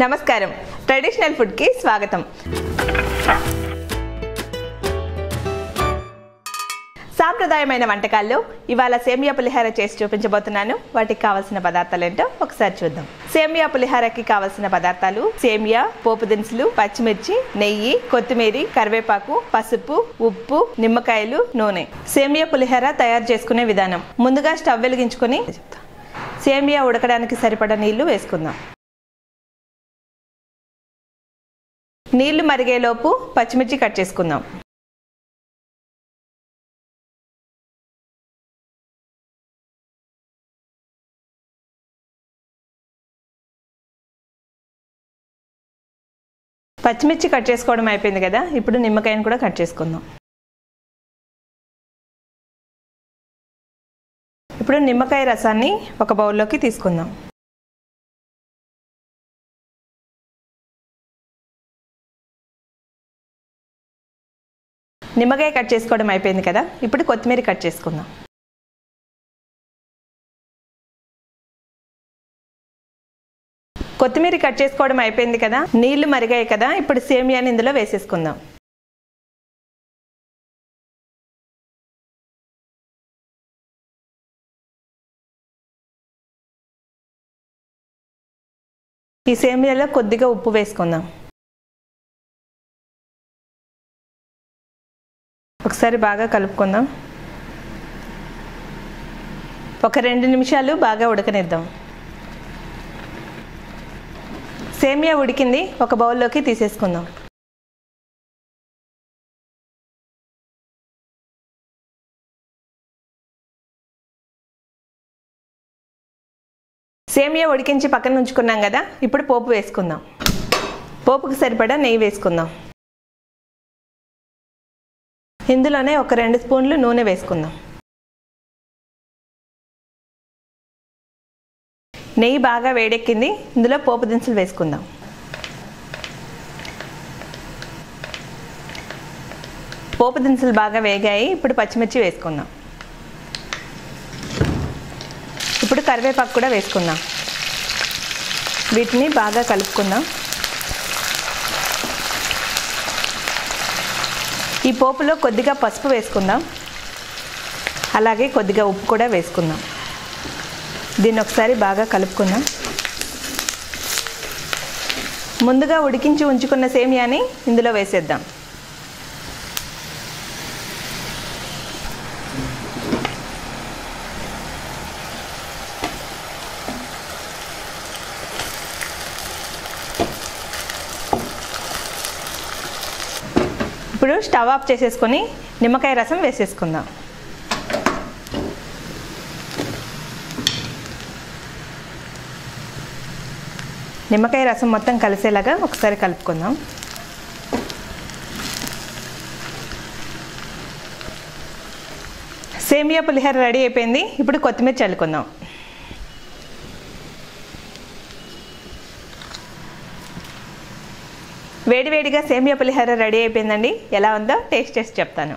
నమస్కారం. ట్రెడిషనల్ ఫుడ్కి స్వాగతం. సాంప్రదాయమైన వంటకాల్లో ఇవాళ సేమియా పులిహార చేసి చూపించబోతున్నాను. వాటికి కావాల్సిన పదార్థాలు ఏంటో ఒకసారి చూద్దాం. సేమియా పులిహారకి కావాల్సిన పదార్థాలు సేమియా పోపు దినుసులు పచ్చిమిర్చి నెయ్యి కొత్తిమీర కరివేపాకు పసుపు ఉప్పు నిమ్మకాయలు నూనె. సేమియా పులిహార తయారు చేసుకునే విధానం. ముందుగా స్టవ్ వెలిగించుకొని సేమియా ఉడకడానికి సరిపడా నీళ్ళు వేసుకుందాం. నీళ్ళు మరిగేలోపు పచ్చిమిర్చి కట్ చేసుకుందాం. పచ్చిమిర్చి కట్ చేసుకోవడం అయిపోయింది కదా ఇప్పుడు నిమ్మకాయను కూడా కట్ చేసుకుందాం. ఇప్పుడు నిమ్మకాయ రసాన్ని ఒక బౌల్లోకి తీసుకుందాం. నిమ్మకాయ కట్ చేసుకోవడం అయిపోయింది కదా? ఇప్పుడు కొత్తిమీర కట్ చేసుకుందాం. కొత్తిమీర కట్ చేసుకోవడం అయిపోయింది కదా? నీళ్ళు మరిగాయి కదా? ఇప్పుడు సేమియాని ఇందులో వేసేసుకుందాం. ఈ సేమియాలో కొద్దిగా ఉప్పు వేసుకుందాం. ఒకసారి బాగా కలుపుకుందాం. ఒక రెండు నిమిషాలు బాగా ఉడకనిద్దాం. సేమియా ఉడికింది ఒక బౌల్లోకి తీసేసుకుందాం. సేమియా ఉడికించి పక్కన ఉంచుకున్నాం కదా ఇప్పుడు పోపు వేసుకుందాం. పోపుకు సరిపడా నెయ్యి వేసుకుందాం. ఇందులోనే ఒక రెండు స్పూన్లు నూనె వేసుకుందాం. నెయ్యి బాగా వేడెక్కింది. ఇందులో పోపు దినుసులు వేసుకుందాం. పోపు దినుసులు బాగా వేగాయి. ఇప్పుడు పచ్చిమిర్చి వేసుకుందాం. ఇప్పుడు కరివేపాకు కూడా వేసుకుందాం. వీటిని బాగా కలుపుకుందాం. ఈ పోపులో కొద్దిగా పసుపు వేసుకుందాం. అలాగే కొద్దిగా ఉప్పు కూడా వేసుకుందాం. దీన్ని ఒకసారి బాగా కలుపుకుందాం. ముందుగా ఉడికించి ఉంచుకున్న సేమియాని ఇందులో వేసేద్దాం. ఇప్పుడు స్టవ్ ఆఫ్ చేసేసుకొని నిమ్మకాయ రసం వేసేసుకుందాం. నిమ్మకాయ రసం మొత్తం కలిసేలాగా ఒకసారి కలుపుకుందాం. సేమియా పులిహోర రెడీ అయిపోయింది. ఇప్పుడు కొత్తిమీర చల్లుకుందాం. వేడివేడిగా సేమియా పులిహోర రెడీ అయిపోయిందండి. ఎలా ఉందో టేస్ట్ చేసి చెప్తాను.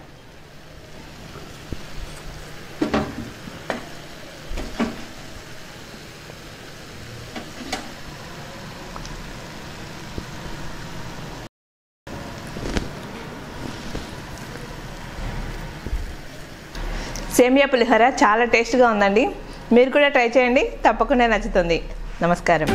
సేమియా పులిహోర చాలా టేస్ట్గా ఉందండి. మీరు కూడా ట్రై చేయండి. తప్పకుండా నచ్చుతుంది. నమస్కారం.